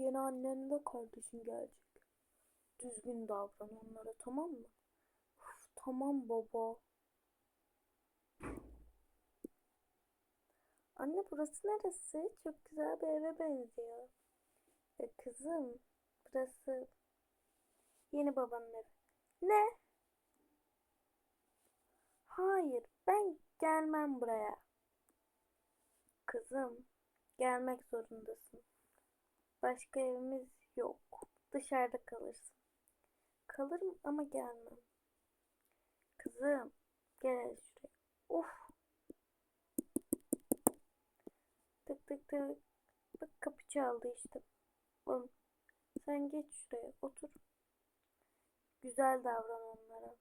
Yeni annen ve kardeşin gelecek. Düzgün davran onlara tamam mı? Uf, tamam baba. Anne burası neresi? Çok güzel bir eve benziyor. E, kızım burası yeni babanın evi. Ne? Hayır ben gelmem buraya. Kızım gelmek zorundasın. Başka evimiz yok. Dışarıda kalırsın. Kalırım ama gelmem. Kızım gel şuraya. Of. Tık tık tık. Bak kapı çaldı işte. Oğlum sen geç şuraya otur. Güzel davran onlara.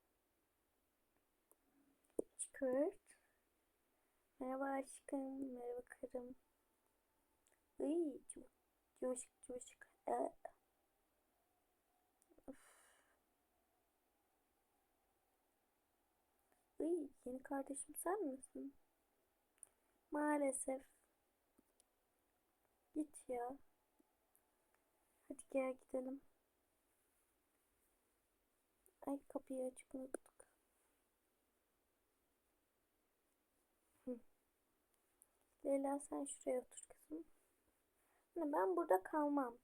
Çıkart. Merhaba aşkım. Merhaba karım. Iy, cıvık cıvışık cıvışık. Of. Iy, yeni kardeşim sen misin? Maalesef. Git ya. Hadi gel gidelim. Ay kapıyı açık unuttuk. Leyla sen şuraya otur Anne ben burada kalmam.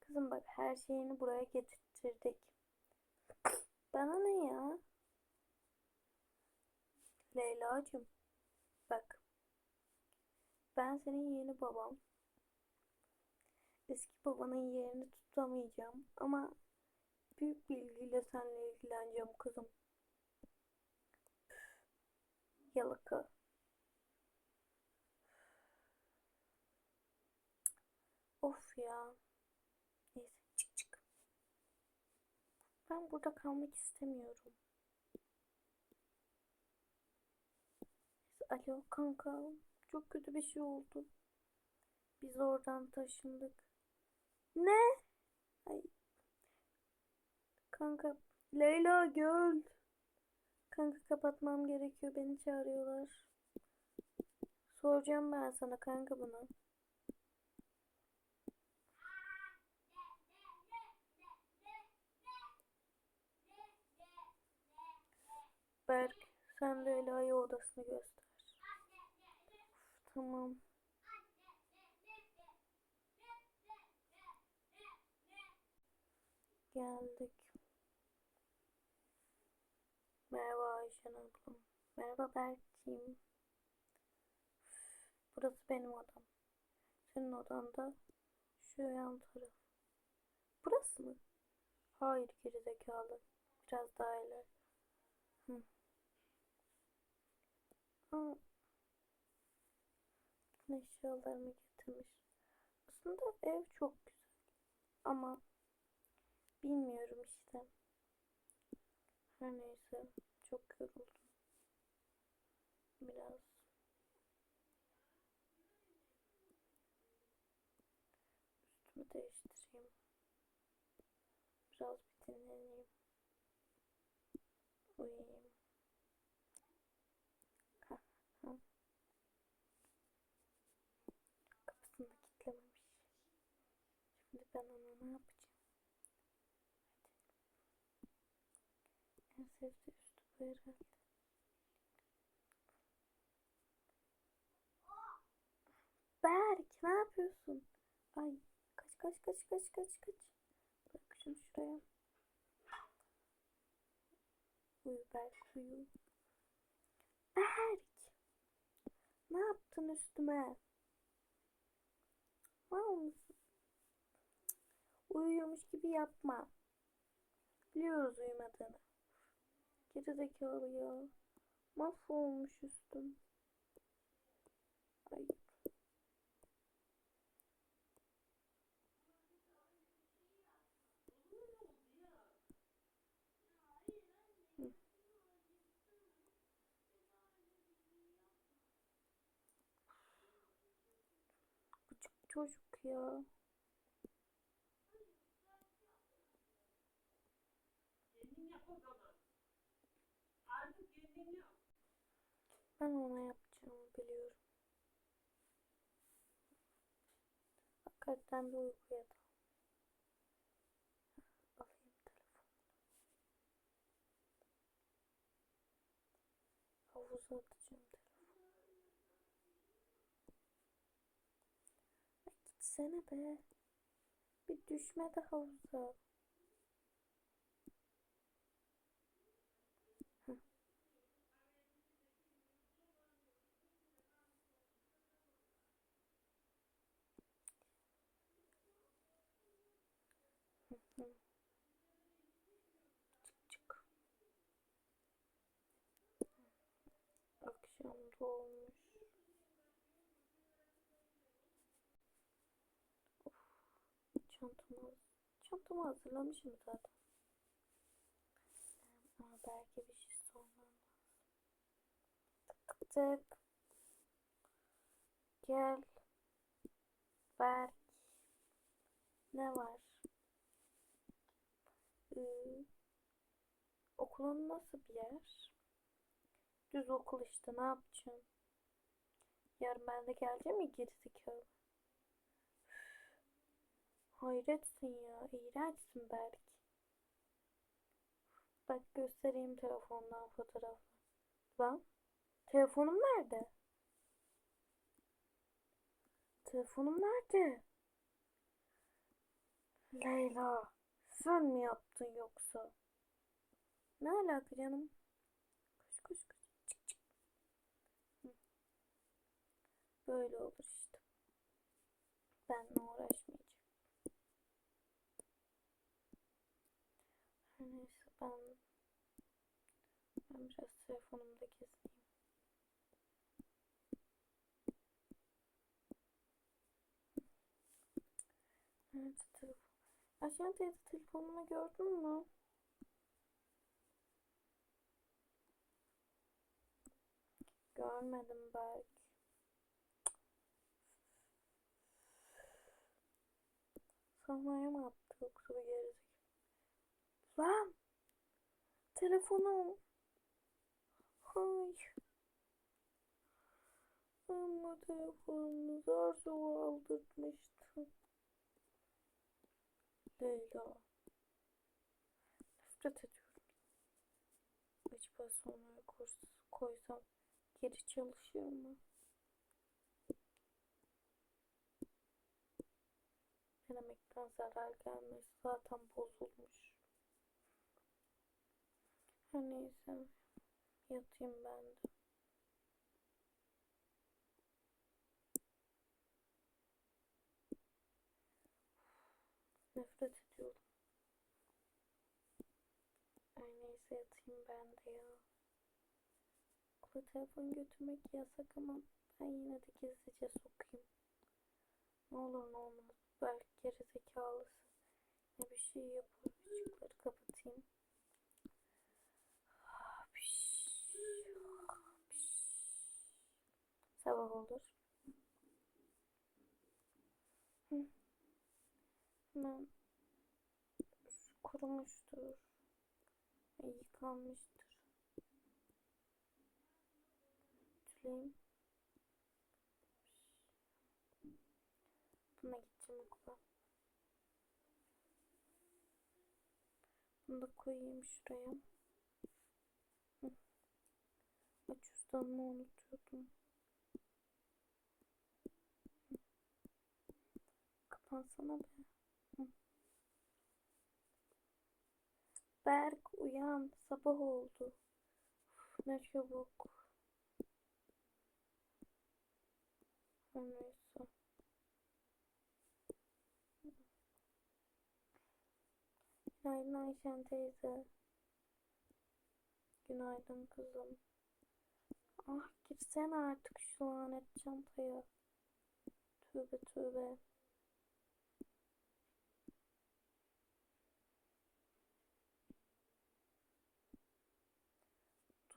Kızım bak her şeyini buraya getirttirdik. Bana ne ya? Leyla'cığım bak. Ben senin yeni babam. Eski babanın yerini tutamayacağım ama büyük bir ilgiyle seninle ilgileneceğim kızım. Yalaka. Of ya. Neyse çık çık. Ben burada kalmak istemiyorum. Alo kanka. Çok kötü bir şey oldu. Biz oradan taşındık. Ne? Ay. Kanka. Leyla gel. Kanka kapatmam gerekiyor. Beni çağırıyorlar. Soracağım ben sana kanka bunu. Berk sen de Leyla'yı odasını göster. Uf, tamam. Geldik. Merhaba Ayşen ablam. Merhaba Berk'ciğim. Burası benim odam. Senin odan da şu yan taraf. Burası mı? Hayır gerizekalı. Biraz daha ileri. Hı. Aa, bütün eşyalarımı getirmiş. Aslında ev çok güzel. Ama bilmiyorum işte. Her neyse. Çok yoruldum. Biraz. Üstümü değiştireyim. Biraz bir dinleneyim. Ben ona ne yapacağım? Hadi. En sevdiği üstü bu herhalde. Berk ne yapıyorsun? Ay kaç kaç kaç kaç kaç kaç. Bırak şunu şuraya. Uyu Berk uyu. Berk. Ne yaptın üstüme? Var mısın? Uyuyormuş gibi yapma. Biliyoruz uyumadığını. Geri zekalı ya. Mahvolmuş üstüm. Ay. Küçük çocuk ya. Ben ona yapacağımı biliyorum. Hafiften bir uykuya dal. Alayım telefonu. Havuza atacağım telefonu. Ay gitsene be. Bir düşme de havuza. Çık çık. Akşam da olmuş. Of, çantamı, çantamı hazırlamışım zaten. Ama belki bir şey sormam lazım. Tık tık. Gel. Berk. Ne var? Ee, okulun nasıl bir yer? Düz okul işte ne yapacağım? Yarın ben de geleceğim mi gerizekalı? Hayretsin ya. iğrençsin Berk. Bak göstereyim telefondan fotoğrafı. Lan. Telefonum nerede? Telefonum nerede? Leyla. Sen mi yaptın yoksa? Ne alaka canım? Koş koş koş. Çık çık. Böyle olur işte. Benle uğraşmayacağım. Neyse ben ben biraz telefonumda gezineyim. Evet telefon. Aşağı teyze telefonumu gördün mü? Görmedim belki. Sanmaya mı attı yoksa bu gerizekalı? Lan! Telefonum. Hay. Bu telefonumu zar zor aldırtmıştım. Leyla. Nefret ediyorum. Acaba sonra kurs koysam geri çalışır mı? Denemekten zarar gelmez. Zaten bozulmuş. Her neyse. Yatayım ben de. Nefret ediyorum. Her neyse yatayım ben de ya. Okula telefon götürmek yasak ama ben yine de gizlice sokayım. Ne olur ne olmaz. Belki gerizekalısı. Ne bir şey yapar. Işıkları kapatayım. Sabah olur. Hı. Hemen kurumuştur. Yıkanmıştır. Ütüleyeyim. Buna gideceğim okula. Bunu da koyayım şuraya. Ay cüzdanımı unutuyordum. Kapansana be. Hı. Berk uyan. Sabah oldu. Uf, ne çabuk. Neyse. Günaydın Ayşen teyze. Günaydın kızım. Ah girsene artık şu lanet çantaya. Tövbe tövbe.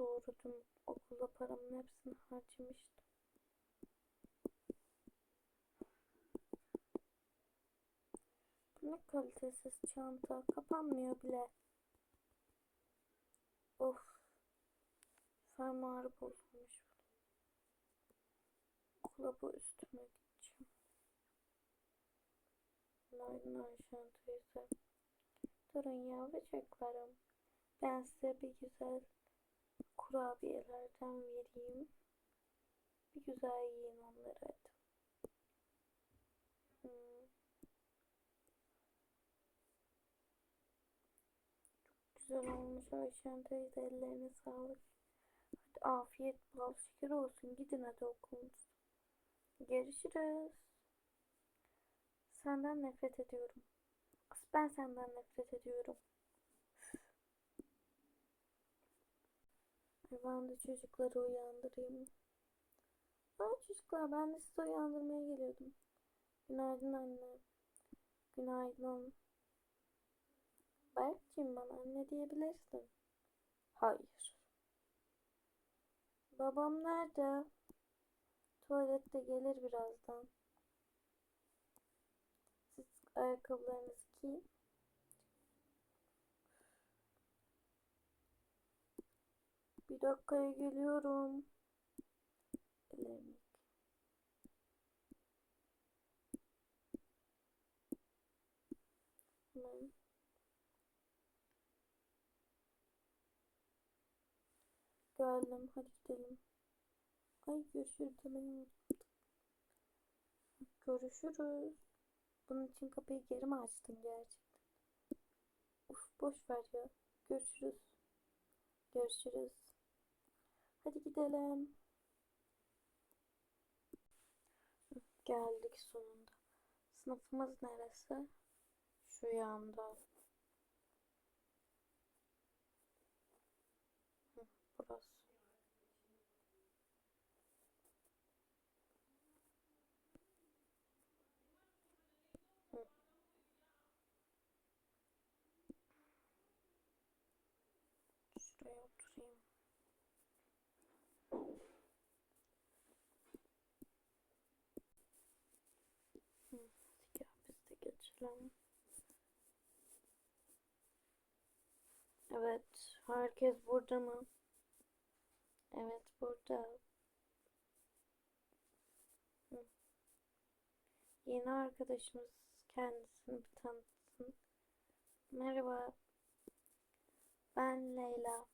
Doğru dün okulda paramın hepsini harcamıştım. Ne kalitesiz çanta. Kapanmıyor bile. Of. Fermuarı bozulmuş. Okula bu üstüme gideceğim. Ayşen teyze. Durun yavrucaklarım. Ben size bir güzel kurabiyelerden vereyim. Bir güzel yiyin onları hadi. Hmm. Güzel olmuş Ayşen teyze ellerine sağlık. Hadi afiyet bal şeker olsun gidin hadi okulunuza. Görüşürüz. Senden nefret ediyorum. Ben senden nefret ediyorum. Ben de çocukları uyandırayım. Aa çocuklar ben de sizi uyandırmaya geliyordum. Günaydın anne. Günaydın. Berk'cim bana anne diyebilirsin. Hayır. Babam nerede? Tuvalette gelir birazdan. Siz ayakkabılarınızı giyin. Bir dakikaya geliyorum. Ellerimi Hemen. Geldim. Hadi gidelim. Ay görüşürüz demeyi. Görüşürüz. Bunun için kapıyı geri mi açtın gerçekten? Uf boş ver ya. Görüşürüz. Görüşürüz. Hadi gidelim. Geldik sonunda. Sınıfımız neresi? Şu yanda. Hı, burası. Hı. Şuraya oturayım. Hı, hadi gel biz Evet, herkes burada mı? Evet, burada. Yeni arkadaşımız kendisini bir tanıtsın. Merhaba, ben Leyla.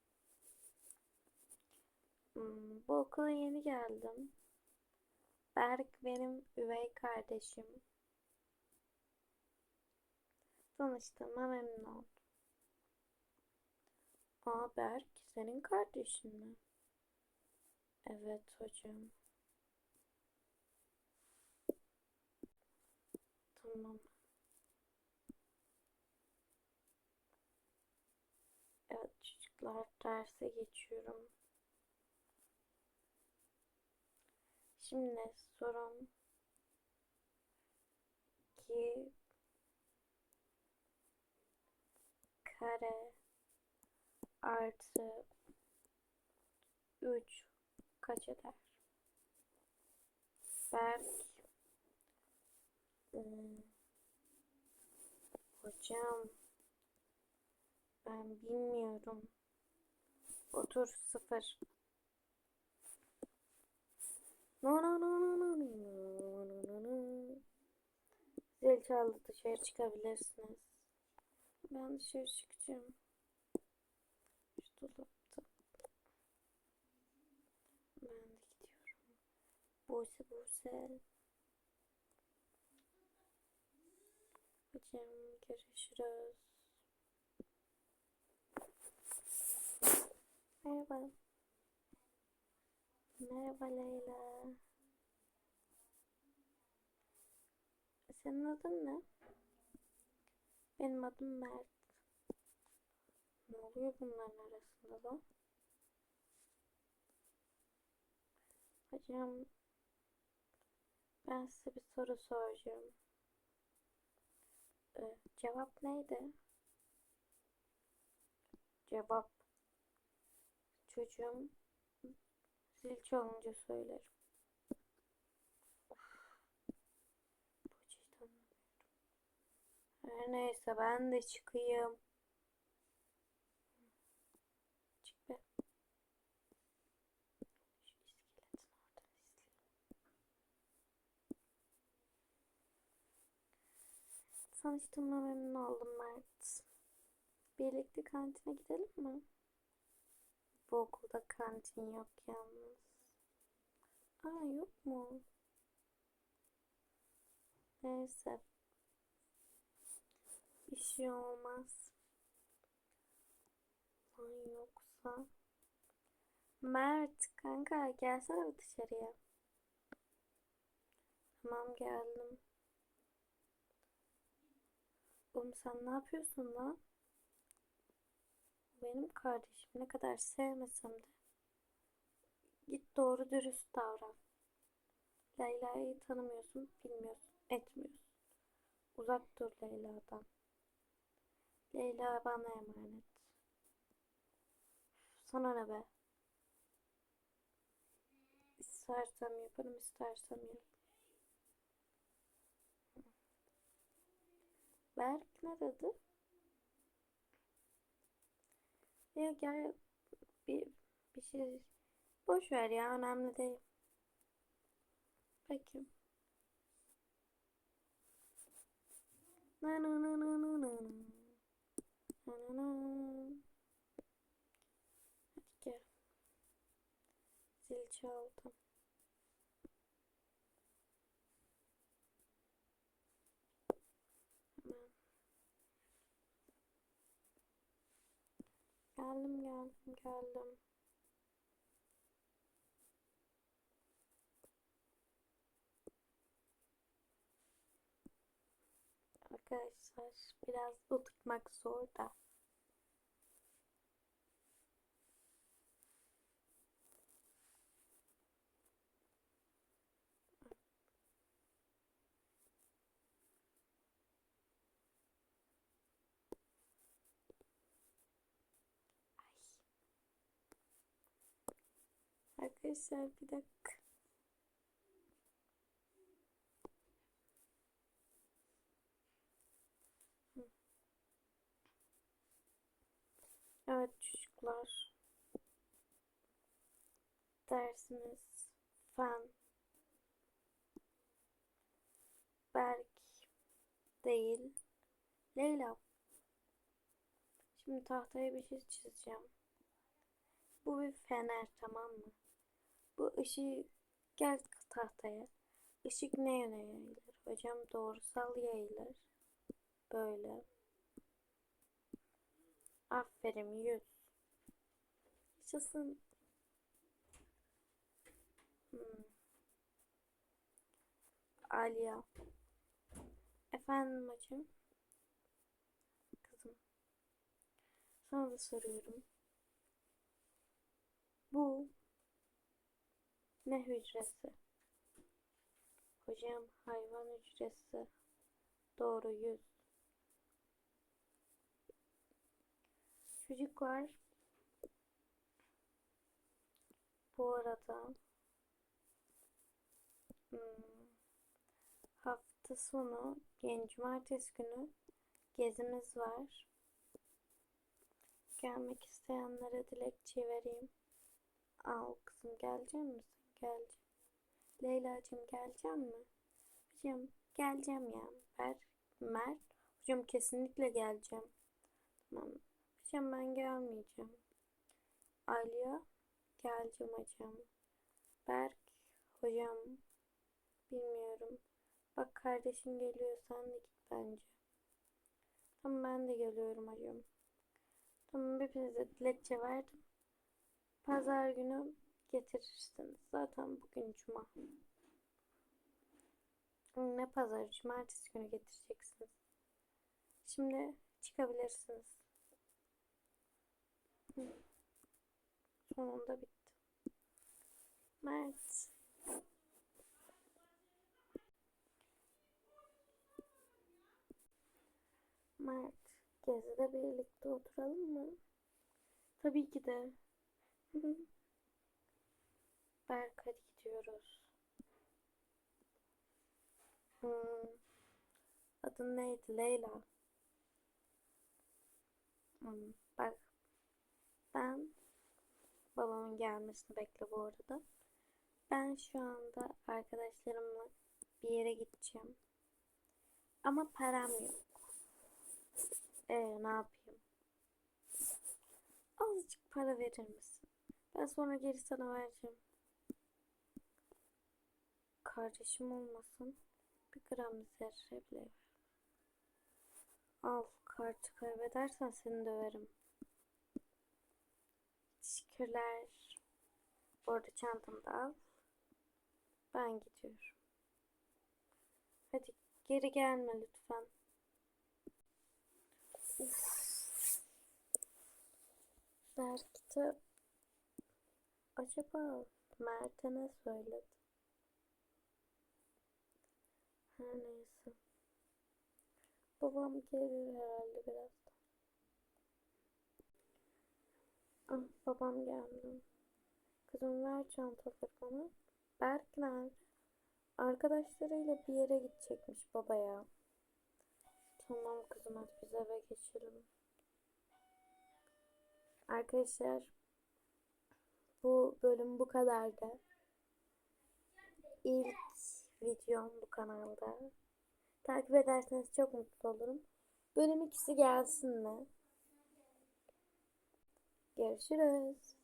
Hmm, bu okula yeni geldim. Berk benim üvey kardeşim. Tanıştığıma memnun oldum. Aa Berk, senin kardeşin mi? Evet hocam. Tamam. Evet çocuklar derse geçiyorum. Şimdi sorum 2 kare artı 3 kaç eder? Berk hmm, hocam ben bilmiyorum. Otur sıfır. No no no no no no no no no. Zil çaldı dışarı çıkabilirsiniz. Ben dışarı çıkacağım. Şu dolapta. Ben de gidiyorum. Buse Buse. Hocam görüşürüz. Merhaba. Merhaba Leyla. Senin adın ne? Benim adım Mert. Ne oluyor bunların arasında da? Hocam ben size bir soru soracağım. Ee, cevap neydi? Cevap. Çocuğum zil çalınca söylerim. Of. Bu cidden anlamıyorum. Neyse ben de çıkayım. Çık be. Tanıştığıma memnun oldum Mert. Birlikte kantine gidelim mi? Bu okulda kantin yok yalnız. Aa yok mu? Neyse. Bir şey olmaz. Lan yoksa. Mert kanka gelsene dışarıya. Tamam geldim. Oğlum sen ne yapıyorsun lan? Benim kardeşim ne kadar sevmesem de git doğru dürüst davran. Leyla'yı tanımıyorsun, bilmiyorsun, etmiyorsun. Uzak dur Leyla'dan. Leyla bana emanet. Sana ne be? İstersem yaparım, istersem yapmam. Berk ne dedi? Ya gel bir, bir şey boş ver ya önemli değil. Peki. Na na na na na na. Hadi gel. Zil çaldı. Hemen. Geldim geldim geldim. Arkadaşlar biraz oturtmak zor da. Ay. Arkadaşlar bir dakika. Evet çocuklar. Dersimiz fen. Berk değil. Leyla. Şimdi tahtaya bir şey çizeceğim. Bu bir fener tamam mı? Bu ışığı gel tahtaya. Işık ne yöne yayılır? Hocam doğrusal yayılır. Böyle. Aferin yüz. Yaşasın. Hmm. Aliya. Efendim hocam. Kızım. Sana da soruyorum. Bu ne hücresi? Hocam hayvan hücresi. Doğru yüz. Çocuklar bu arada hmm, hafta sonu yani cumartesi günü gezimiz var. Gelmek isteyenlere dilekçe vereyim. Al kızım gelecek misin? Geleceğim. Leyla'cığım gelecek mi? Hocam geleceğim ya. Ver, Mert. Hocam kesinlikle geleceğim. Tamam. Hocam ben gelmeyeceğim. Aliya geleceğim hocam. Berk hocam bilmiyorum. Bak kardeşin geliyor sen de git bence. Tamam ben de geliyorum hocam. Tamam hepinize dilekçe verdim. Pazar günü getirirsiniz. Zaten bugün cuma. Ne pazar? Cumartesi günü getireceksiniz. Şimdi çıkabilirsiniz. Sonunda bitti. Mert. Mert. Gezide birlikte oturalım mı? Tabii ki de. Berk hadi gidiyoruz. Hmm. Adın neydi? Leyla. Hmm. Ben babamın gelmesini bekle bu arada. Ben şu anda arkadaşlarımla bir yere gideceğim. Ama param yok. Ee, ne yapayım? Azıcık para verir misin? Ben sonra geri sana vereceğim. Kardeşim olmasın. Bir gram zerre bile. Al kartı kaybedersen seni döverim. Teşekkürler. Bu arada çantamı da al. Ben gidiyorum. Hadi geri gelme lütfen. Uf. Belki de acaba Mert'e ne söyledi? Her neyse. Babam gelir herhalde birazdan. Ah babam geldi. Kızım ver çantaları bana. Berk nerede? Arkadaşlarıyla bir yere gidecekmiş babaya. Tamam kızım hadi biz eve geçelim. Arkadaşlar bu bölüm bu kadardı. İlk videom bu kanalda. Takip ederseniz çok mutlu olurum. Bölüm ikisi gelsin mi? Görüşürüz.